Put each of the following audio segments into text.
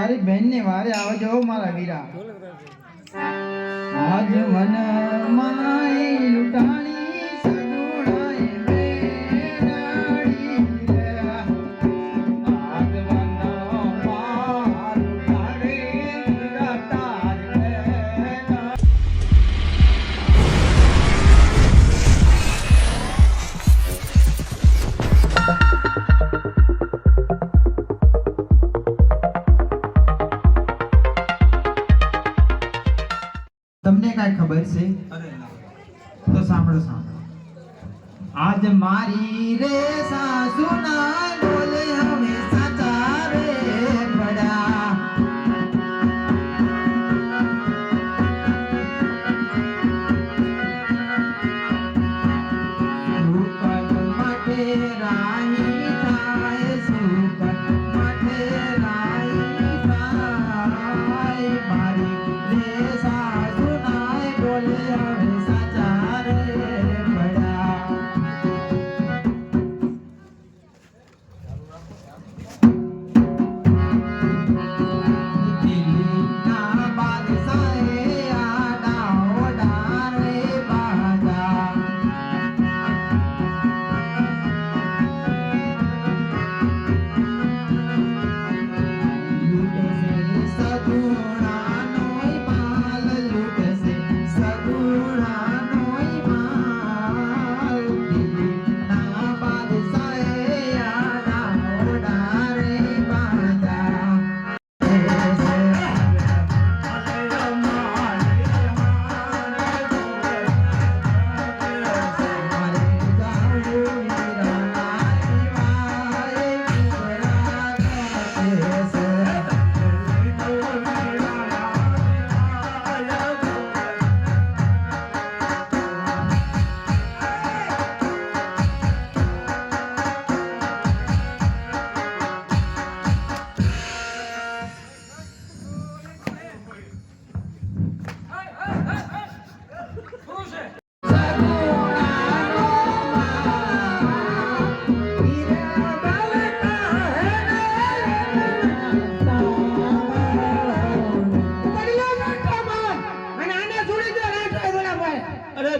તારી બેન ને વારે આવજો મારા વીરા. આજ મન માય લૂંટાણી મારી રે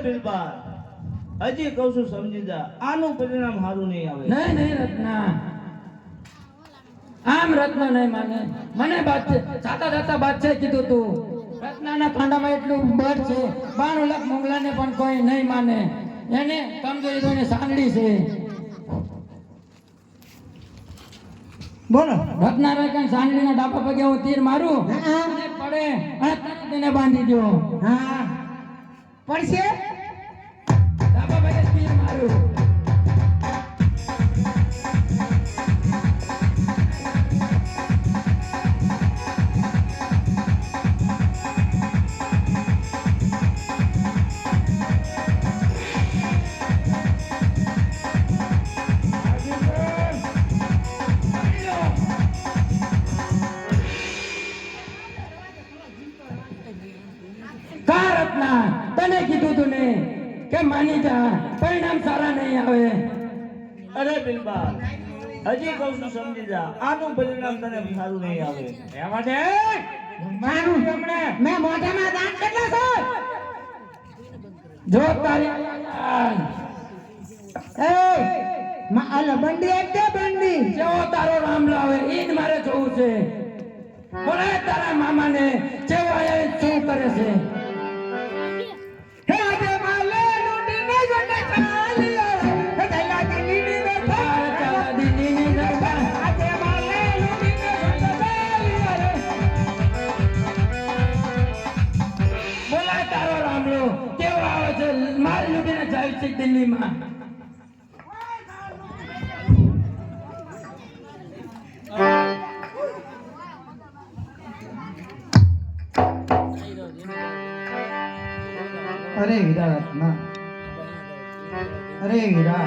બિલબાર હજી કહું છું સમજી જા આનું પરિણામ સારું નહીં આવે. નહીં નહીં રત્ના. આમ રત્ન નહીં માને. મને બાદ જાતા જાતા છે કીધું તું. રત્નાના ખાંડામાં એટલું બળ છે બાણું લાખ મોગલાને પણ કોઈ નહીં માને. એને કમજોરી જોઈને સાંગડી છે. બોલો. રત્ના રે કઈ સાંગડીના ડાબા પગે હું તીર મારું? પડે અને તરત એને બાંધી દો હા. પડશે? અરે હજી કહું છું સમજી જા આનું પરિણામ તને સારું નહીં આવે. એ માટે મારું? તમને મેં મોઢામાં દાંત કેટલા જો તારી એ માલ બંડી એટલે બંડી? જેવો તારો રામ લાવે ઈ મારે જોવું છે. બોલે તારા મામાને, જેવો આયા શું કરે છે? અરે હીરા રત્ના. અરે વીરા